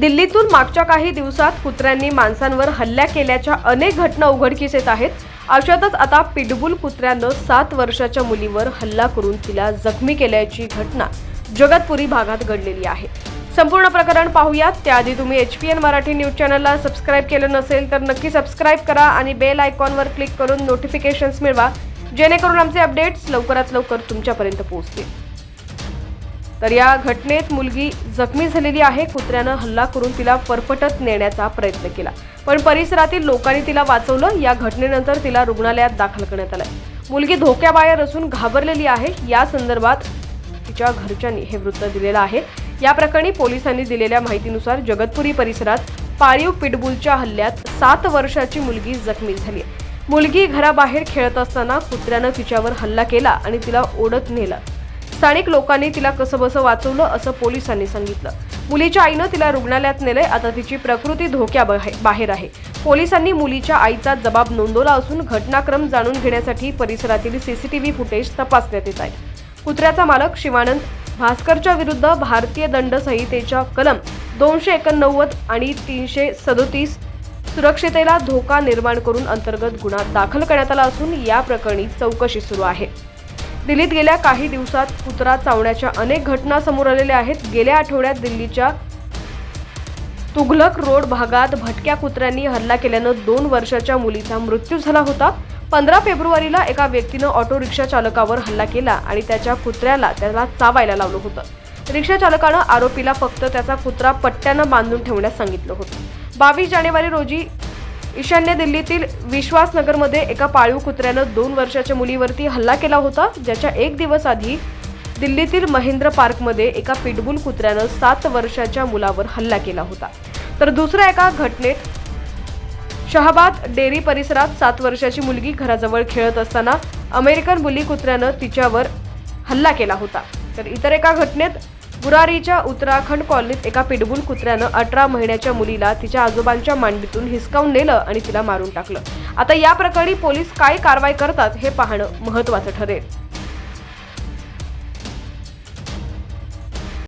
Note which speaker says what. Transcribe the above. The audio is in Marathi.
Speaker 1: दिल्लीतून मागच्या काही दिवसात कुत्र्यांनी माणसांवर हल्ल्या केल्याच्या अनेक घटना उघडकीस येत आहेत. अशातच आता पिटबुल कुत्र्यानं सात वर्षाच्या मुलीवर हल्ला करून तिला जखमी केल्याची घटना जगतपुरी भागात घडलेली आहे. संपूर्ण प्रकरण पाहूयात. त्याआधी तुम्ही H P N Marathi news चॅनलला सबस्क्राईब केलं नसेल तर नक्की सबस्क्राईब करा आणि बेल आयकॉनवर क्लिक करून नोटिफिकेशन्स मिळवा जेणेकरून आमचे अपडेट्स लवकरात लवकर तुमच्यापर्यंत पोहोचतील. तर या घटनेत मुलगी जखमी झालेली आहे. कुत्र्यानं हल्ला करून तिला फरफटत नेण्याचा प्रयत्न केला. पण परिसरातील लोकांनी तिला वाचवलं. या घटनेनंतर तिला रुग्णालयात दाखल करण्यात आलंय. मुलगी धोक्याबाहेर असून घाबरलेली आहे. या संदर्भात तिच्या घरच्यांनी हे वृत्त दिलेलं आहे. या प्रकरणी पोलिसांनी दिलेल्या माहितीनुसार जगतपुरी परिसरात पाळीव पिटबुलच्या हल्ल्यात सात वर्षाची मुलगी जखमी झाली मुलगी घराबाहेर खेळत असताना कुत्र्यानं तिच्यावर हल्ला केला आणि तिला ओढत नेलं. स्थानिक लोकांनी तिला कसंबसं वाचवलं असं पोलिसांनी सांगितलं. मुलीच्या आईनं तिला रुग्णालयात नेलंय आता तिची प्रकृती धोक्या बाहेर आहे. पोलिसांनी मुलीच्या आईचा जबाब नोंदवला असून घटनाक्रम जाणून घेण्यासाठी परिसरातील सीसीटीव्ही फुटेज तपासण्यात येत आहे. कुत्र्याचा मालक शिवानंद भास्करच्या विरुद्ध भारतीय दंड संहितेच्या कलम दोनशे एकोणनव्वद आणि तीनशे सदोतीस सुरक्षितेला धोका निर्माण करून अंतर्गत गुन्हा दाखल करण्यात आला असून या प्रकरणी चौकशी सुरू आहे. दिल्लीत गेल्या काही दिवसात कुत्रा चावण्याच्या अनेक घटना समोर आलेल्या आहेत. गेल्या आठवड्यात दिल्लीच्या तुघलक रोड भागात भटक्या कुत्र्यांनी हल्ला केल्यानं दोन वर्षाच्या मुलीचा मृत्यू झाला होता. पंधरा फेब्रुवारीला एका व्यक्तीनं ऑटो रिक्षा चालकावर हल्ला केला आणि त्याच्या कुत्र्याला त्याला चावायला लावलं होतं. रिक्षा चालकानं आरोपीला फक्त त्याचा कुत्रा पट्ट्यानं बांधून ठेवण्यास सांगितलं होतं. बावीस जानेवारी रोजी ईशान्य दिल्लीतील विश्वासनगरमध्ये एका पाळीव कुत्र्यानं दोन वर्षाच्या मुलीवरती हल्ला केला होता ज्याच्या एक दिवस आधी दिल्लीतील महेंद्र पार्कमध्ये एका पिटबुल कुत्र्यानं सात वर्षाच्या मुलावर हल्ला केला होता. तर दुसऱ्या एका घटनेत शहाबाद डेअरी परिसरात सात वर्षाची मुलगी घराजवळ खेळत असताना अमेरिकन बुली कुत्र्यानं तिच्यावर हल्ला केला होता. तर इतर एका घटनेत बुरारीच्या उत्तराखंड कॉलनीत एका पिडबुल कुत्र्यानं अठरा महिन्याच्या मुलीला तिच्या आजोबांच्या मांडीतून हिसकावून नेलं आणि तिला मारून टाकलं. आता या प्रकरणी पोलीस काय कारवाई करतात हे पाहणं महत्त्वाचं ठरेल.